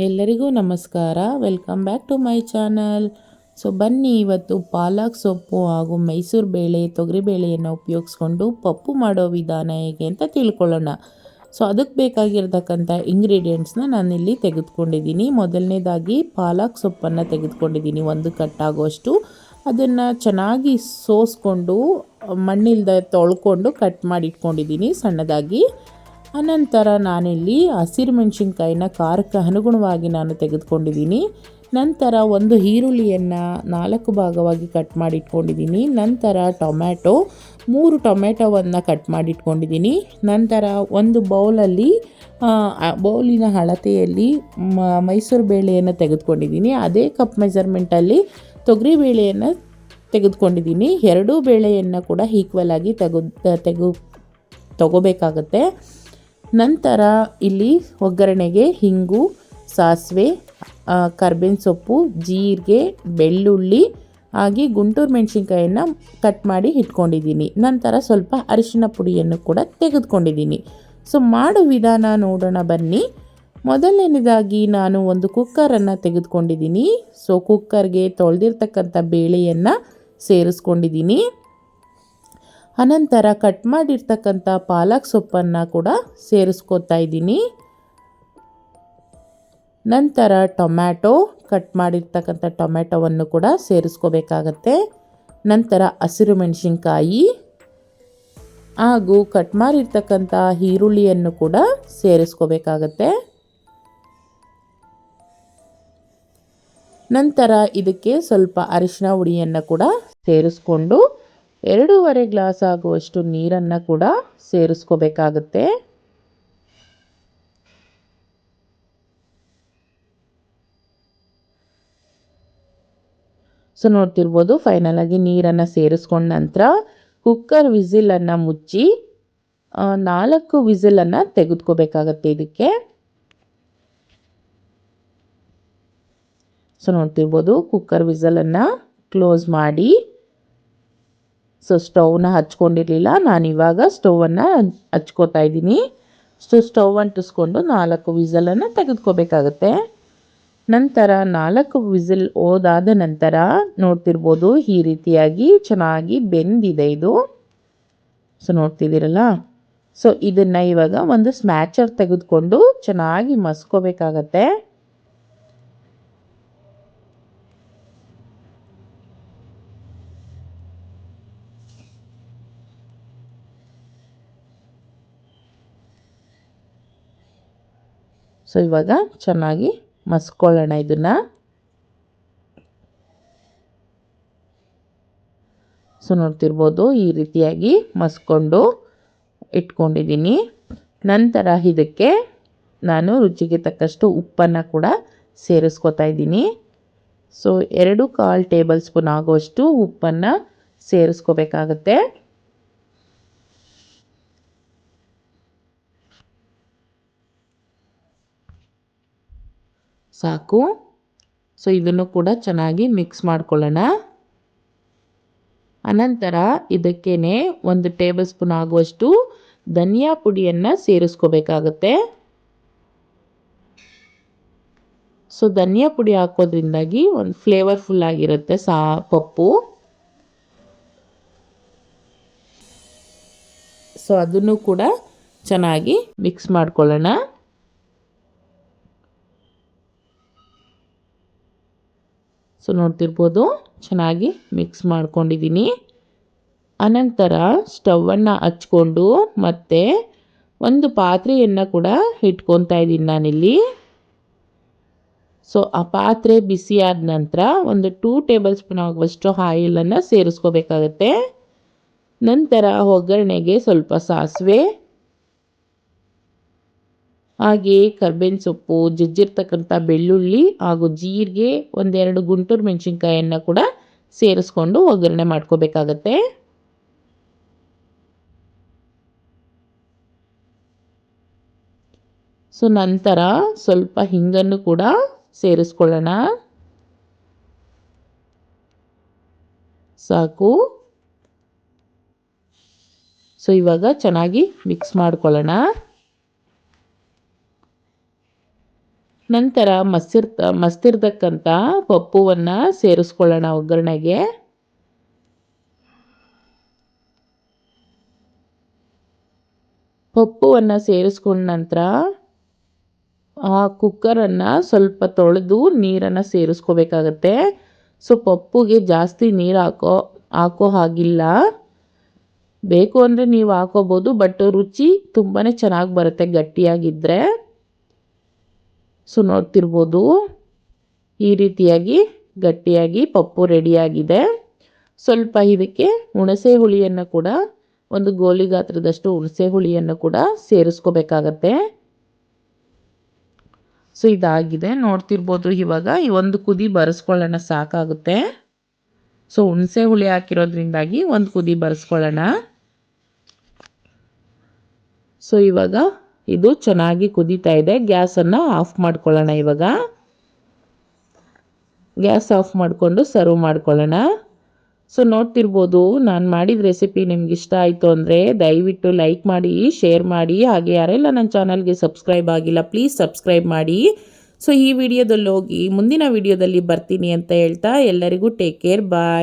ಎಲ್ಲರಿಗೂ ನಮಸ್ಕಾರ. Welcome back to my channel so ಬನ್ನಿ, ಇವತ್ತು ಪಾಲಕ್ ಸೊಪ್ಪು ಹಾಗೂ ಮೈಸೂರು ಬೇಳೆ ತೊಗರಿಬೇಳೆಯನ್ನು ಉಪಯೋಗಿಸ್ಕೊಂಡು ಪಪ್ಪು ಮಾಡೋ ವಿಧಾನ ಹೇಗೆ ಅಂತ ತಿಳ್ಕೊಳ್ಳೋಣ. ಸೊ ಅದಕ್ಕೆ ಬೇಕಾಗಿರ್ತಕ್ಕಂಥ ಇಂಗ್ರೀಡಿಯೆಂಟ್ಸ್ನ ನಾನಿಲ್ಲಿ ತೆಗೆದುಕೊಂಡಿದ್ದೀನಿ. ಮೊದಲನೇದಾಗಿ ಪಾಲಕ್ ಸೊಪ್ಪನ್ನು ತೆಗೆದುಕೊಂಡಿದ್ದೀನಿ. ಒಂದು ಕಟ್ಟಾಗುವಷ್ಟು. ಅದನ್ನು ಚೆನ್ನಾಗಿ ಸೋಸ್ಕೊಂಡು, ಮಣ್ಣಿಲ್ದ ತೊಳ್ಕೊಂಡು ಕಟ್ ಮಾಡಿ ಇಟ್ಕೊಂಡಿದ್ದೀನಿ ಸಣ್ಣದಾಗಿ. ಅನಂತರ ನಾನಿಲ್ಲಿ ಹಸಿರು ಮೆಣಸಿನ್ಕಾಯಿನ ಖಾರಕ್ಕೆ ಅನುಗುಣವಾಗಿ ನಾನು ತೆಗೆದುಕೊಂಡಿದ್ದೀನಿ. ನಂತರ ಒಂದು ಈರುಳ್ಳಿಯನ್ನು ನಾಲ್ಕು ಭಾಗವಾಗಿ ಕಟ್ ಮಾಡಿ ಇಟ್ಕೊಂಡಿದ್ದೀನಿ ನಂತರ ಟೊಮ್ಯಾಟೊ, ಮೂರು ಟೊಮೆಟೊವನ್ನು ಕಟ್ ಮಾಡಿ ಇಟ್ಕೊಂಡಿದ್ದೀನಿ ನಂತರ ಒಂದು ಬೌಲಲ್ಲಿ ಬೌಲಿನ ಅಳತೆಯಲ್ಲಿ ಮೈಸೂರು ಬೇಳೆಯನ್ನು ತೆಗೆದುಕೊಂಡಿದ್ದೀನಿ. ಅದೇ ಕಪ್ ಮೆಜರ್ಮೆಂಟಲ್ಲಿ ತೊಗರಿ ಬೇಳೆಯನ್ನು ತೆಗೆದುಕೊಂಡಿದ್ದೀನಿ. ಎರಡೂ ಬೇಳೆಯನ್ನು ಕೂಡ ಈಕ್ವಲ್ ಆಗಿ ತೆಗೆದು ತೆಗೆ ತಗೋಬೇಕಾಗತ್ತೆ. ನಂತರ ಇಲ್ಲಿ ಒಗ್ಗರಣೆಗೆ ಹಿಂಗು, ಸಾಸಿವೆ ಕರ್ಬೇವಿನ ಸೊಪ್ಪು, ಜೀರಿಗೆ, ಬೆಳ್ಳುಳ್ಳಿ, ಹಾಗೆ ಗುಂಟೂರು ಮೆಣಸಿನ್ಕಾಯನ್ನು ಕಟ್ ಮಾಡಿ ಇಟ್ಕೊಂಡಿದ್ದೀನಿ. ನಂತರ ಸ್ವಲ್ಪ ಅರಿಶಿನ ಪುಡಿಯನ್ನು ಕೂಡ ತೆಗೆದುಕೊಂಡಿದ್ದೀನಿ. ಸೊ ಮಾಡೋ ವಿಧಾನ ನೋಡೋಣ ಬನ್ನಿ. ಮೊದಲನೇದಾಗಿ ನಾನು ಒಂದು ಕುಕ್ಕರನ್ನು ತೆಗೆದುಕೊಂಡಿದ್ದೀನಿ. ಸೊ ಕುಕ್ಕರ್ಗೆ ತೊಳೆದಿರ್ತಕ್ಕಂಥ ಬೇಳೆಯನ್ನು ಸೇರಿಸ್ಕೊಂಡಿದ್ದೀನಿ. ಅನಂತರ ಕಟ್ ಮಾಡಿರ್ತಕ್ಕಂಥ ಪಾಲಕ್ ಸೊಪ್ಪನ್ನು ಕೂಡ ಸೇರಿಸ್ಕೊತಾ ಇದ್ದೀನಿ. ನಂತರ ಟೊಮ್ಯಾಟೊ ಕಟ್ ಮಾಡಿರ್ತಕ್ಕಂಥ ಟೊಮ್ಯಾಟೊವನ್ನು ಕೂಡ ಸೇರಿಸ್ಕೋಬೇಕಾಗತ್ತೆ. ನಂತರ ಹಸಿರು ಮೆಣಸಿನ್ಕಾಯಿ ಹಾಗೂ ಕಟ್ ಮಾಡಿರ್ತಕ್ಕಂಥ ಈರುಳ್ಳಿಯನ್ನು ಕೂಡ ಸೇರಿಸ್ಕೋಬೇಕಾಗತ್ತೆ. ನಂತರ ಇದಕ್ಕೆ ಸ್ವಲ್ಪ ಅರಿಶಿನ ಹುಡಿಯನ್ನು ಕೂಡ ಸೇರಿಸ್ಕೊಂಡು ಎರಡೂವರೆ ಗ್ಲಾಸ್ ಆಗುವಷ್ಟು ನೀರನ್ನು ಕೂಡ ಸೇರಿಸ್ಕೋಬೇಕಾಗುತ್ತೆ. ಸೊ ನೋಡ್ತಿರ್ಬೋದು ಫೈನಲಾಗಿ ನೀರನ್ನು ಸೇರಿಸ್ಕೊಂಡ ನಂತರ ಕುಕ್ಕರ್ ವಿಸಿಲನ್ನು ಮುಚ್ಚಿ ನಾಲ್ಕು ವಿಸಿಲನ್ನು ತೆಗೆದುಕೋಬೇಕಾಗತ್ತೆ ಇದಕ್ಕೆ. ಸೊ ನೋಡ್ತಿರ್ಬೋದು ಕುಕ್ಕರ್ ವಿಸಲನ್ನು ಕ್ಲೋಸ್ ಮಾಡಿ. ಸೊ ಸ್ಟೌವ್ನ ಹಚ್ಕೊಂಡಿರಲಿಲ್ಲ. ನಾನು ಇವಾಗ ಸ್ಟೌವನ್ನು ಹಚ್ಕೋತಾ ಇದ್ದೀನಿ. ಸೊ ಸ್ಟವ್ ಅಂಟಿಸ್ಕೊಂಡು ನಾಲ್ಕು ವಿಸಲನ್ನು ತೆಗೆದುಕೋಬೇಕಾಗತ್ತೆ. ನಂತರ ನಾಲ್ಕು ವಿಸಿಲ್ ಓದಾದ ನಂತರ ನೋಡ್ತಿರ್ಬೋದು ಈ ರೀತಿಯಾಗಿ ಚೆನ್ನಾಗಿ ಬೆಂದಿದೆ ಇದು. ಸೊ ನೋಡ್ತಿದ್ದೀರಲ್ಲ? ಸೊ ಇದನ್ನು ಇವಾಗ ಒಂದು ಸ್ಮ್ಯಾಚರ್ ತೆಗೆದುಕೊಂಡು ಚೆನ್ನಾಗಿ ಮಸ್ಕೋಬೇಕಾಗತ್ತೆ. ಸೊ, ಇವಾಗ ಚೆನ್ನಾಗಿ ಮಸ್ಕೊಳ್ಳೋಣ ಇದನ್ನು. ಸೊ, ನೋಡ್ತಿರ್ಬೋದು ಈ ರೀತಿಯಾಗಿ ಮಸ್ಕೊಂಡು ಇಟ್ಕೊಂಡಿದ್ದೀನಿ. ನಂತರ ಇದಕ್ಕೆ ನಾನು ರುಚಿಗೆ ತಕ್ಕಷ್ಟು ಉಪ್ಪನ್ನು ಕೂಡ ಸೇರಿಸ್ಕೊತಾ ಇದ್ದೀನಿ. ಸೊ, ಎರಡು ಕಾಲು ಟೇಬಲ್ ಸ್ಪೂನ್ ಆಗುವಷ್ಟು ಉಪ್ಪನ್ನು ಸೇರಿಸ್ಕೋಬೇಕಾಗತ್ತೆ. ಸಾಕು. ಸೊ ಇದನ್ನು ಕೂಡ ಚೆನ್ನಾಗಿ ಮಿಕ್ಸ್ ಮಾಡ್ಕೊಳ್ಳೋಣ. ಅನಂತರ ಇದಕ್ಕೇ ಒಂದು ಟೇಬಲ್ ಸ್ಪೂನ್ ಆಗುವಷ್ಟು ಧನಿಯಾ ಪುಡಿಯನ್ನು ಸೇರಿಸ್ಕೋಬೇಕಾಗತ್ತೆ. ಸೊ ಧನಿಯಾ ಪುಡಿ ಹಾಕೋದ್ರಿಂದಾಗಿ ಒಂದು ಫ್ಲೇವರ್ಫುಲ್ ಆಗಿರುತ್ತೆ ಸಾ, ಪಪ್ಪು. ಸೊ ಅದನ್ನು ಕೂಡ ಚೆನ್ನಾಗಿ ಮಿಕ್ಸ್ ಮಾಡ್ಕೊಳ್ಳೋಣ. ನೋಡ್ತಿರ್ಬೋದು. ಚೆನ್ನಾಗಿ ಮಿಕ್ಸ್ ಮಾಡ್ಕೊಂಡಿದ್ದೀನಿ ಅನಂತರ ಸ್ಟವನ್ನು ಹಚ್ಕೊಂಡು ಮತ್ತೆ ಒಂದು ಪಾತ್ರೆಯನ್ನು ಕೂಡ ಇಟ್ಕೊತಾ ಇದ್ದೀನಿ ನಾನಿಲ್ಲಿ. ಸೊ ಆ ಪಾತ್ರೆ ಬಿಸಿಯಾದ ನಂತರ ಒಂದು ಟೂ ಟೇಬಲ್ ಸ್ಪೂನ್ ಆಗುವಷ್ಟು ಆಯಿಲನ್ನು ಸೇರಿಸ್ಕೋಬೇಕಾಗತ್ತೆ. ನಂತರ ಒಗ್ಗರಣೆಗೆ ಸ್ವಲ್ಪ ಸಾಸಿವೆ ಹಾಗೆ ಕರ್ಬೇವಿನ ಸೊಪ್ಪು, ಜಜ್ಜಿರ್ತಕ್ಕಂಥ ಬೆಳ್ಳುಳ್ಳಿ ಹಾಗೂ ಜೀರಿಗೆ ಒಂದೆರಡು ಗುಂಟೂರು ಮೆಣಸಿನ್ಕಾಯನ್ನು ಕೂಡ ಸೇರಿಸ್ಕೊಂಡು ಒಗ್ಗರಣೆ ಮಾಡ್ಕೋಬೇಕಾಗತ್ತೆ. ಸೊ, ನಂತರ ಸ್ವಲ್ಪ ಹಿಂಗನ್ನು ಕೂಡ ಸೇರಿಸ್ಕೊಳ್ಳೋಣ. ಸಾಕು. ಸೊ, ಇವಾಗ ಚೆನ್ನಾಗಿ ಮಿಕ್ಸ್ ಮಾಡ್ಕೊಳ್ಳೋಣ. ನಂತರ ಮಸ್ತಿರ್ತ ಮಸ್ತಿರ್ತಕ್ಕಂಥ ಪಪ್ಪುವನ್ನು ಸೇರಿಸ್ಕೊಳ್ಳೋಣ ಒಗ್ಗರಣೆಗೆ. ಪಪ್ಪುವನ್ನು ಸೇರಿಸ್ಕೊಂಡ ನಂತರ ಆ ಕುಕ್ಕರನ್ನು ಸ್ವಲ್ಪ ತೊಳೆದು ನೀರನ್ನು ಸೇರಿಸ್ಕೋಬೇಕಾಗತ್ತೆ. ಸೊ, ಪಪ್ಪುಗೆ ಜಾಸ್ತಿ ನೀರು ಹಾಕೋ ಹಾಕೋ ಹಾಗಿಲ್ಲ. ಬೇಕು ಅಂದರೆ ನೀವು ಹಾಕೋಬೋದು, ಬಟ್ ರುಚಿ ತುಂಬಾ ಚೆನ್ನಾಗಿ ಬರುತ್ತೆ ಗಟ್ಟಿಯಾಗಿದ್ದರೆ ಸೊ ನೋಡ್ತಿರ್ಬೋದು ಈ ರೀತಿಯಾಗಿ ಗಟ್ಟಿಯಾಗಿ ಪಪ್ಪು ರೆಡಿಯಾಗಿದೆ. ಸ್ವಲ್ಪ ಇದಕ್ಕೆ ಹುಣಸೆ ಹುಳಿಯನ್ನು ಕೂಡ, ಒಂದು ಗೋಲಿ ಗಾತ್ರದಷ್ಟು ಹುಣಸೆ ಹುಳಿಯನ್ನು ಕೂಡ ಸೇರಿಸ್ಕೋಬೇಕಾಗತ್ತೆ. ಸೊ ಇದಾಗಿದೆ. ನೋಡ್ತಿರ್ಬೋದು ಇವಾಗ ಈ ಒಂದು ಕುದಿ ಬರೆಸ್ಕೊಳ್ಳೋಣ, ಸಾಕಾಗುತ್ತೆ. ಸೊ ಹುಣಸೆ ಹುಳಿ ಹಾಕಿರೋದ್ರಿಂದಾಗಿ ಒಂದು ಕುದಿ ಬರೆಸ್ಕೊಳ್ಳೋಣ. ಸೊ ಇವಾಗ ಇದು ಚೆನ್ನಾಗಿ ಕುದೀತಾ ಇದೆ. ಗ್ಯಾಸನ್ನು ಆಫ್ ಮಾಡ್ಕೊಳ್ಳೋಣ ಇವಾಗ. ಗ್ಯಾಸ್ ಆಫ್ ಮಾಡಿಕೊಂಡು ಸರ್ವ್ ಮಾಡ್ಕೊಳ್ಳೋಣ. ಸೊ ನೋಡ್ತಿರ್ಬೋದು, ನಾನು ಮಾಡಿದ ರೆಸಿಪಿ ನಿಮ್ಗೆ ಇಷ್ಟ ಆಯಿತು ಅಂದರೆ ದಯವಿಟ್ಟು ಲೈಕ್ ಮಾಡಿ ಶೇರ್ ಮಾಡಿ. ಹಾಗೆ ಯಾರೆಲ್ಲ ನನ್ನ ಚಾನಲ್ಗೆ ಸಬ್ಸ್ಕ್ರೈಬ್ ಆಗಿಲ್ಲ ಪ್ಲೀಸ್ ಸಬ್ಸ್ಕ್ರೈಬ್ ಮಾಡಿ. ಸೊ ಈ ವಿಡಿಯೋದಲ್ಲಿ ಹೋಗಿ, ಮುಂದಿನ ವಿಡಿಯೋದಲ್ಲಿ ಬರ್ತೀನಿ ಅಂತ ಹೇಳ್ತಾ ಎಲ್ಲರಿಗೂ ಟೇಕ್ ಕೇರ್ ಬಾಯ್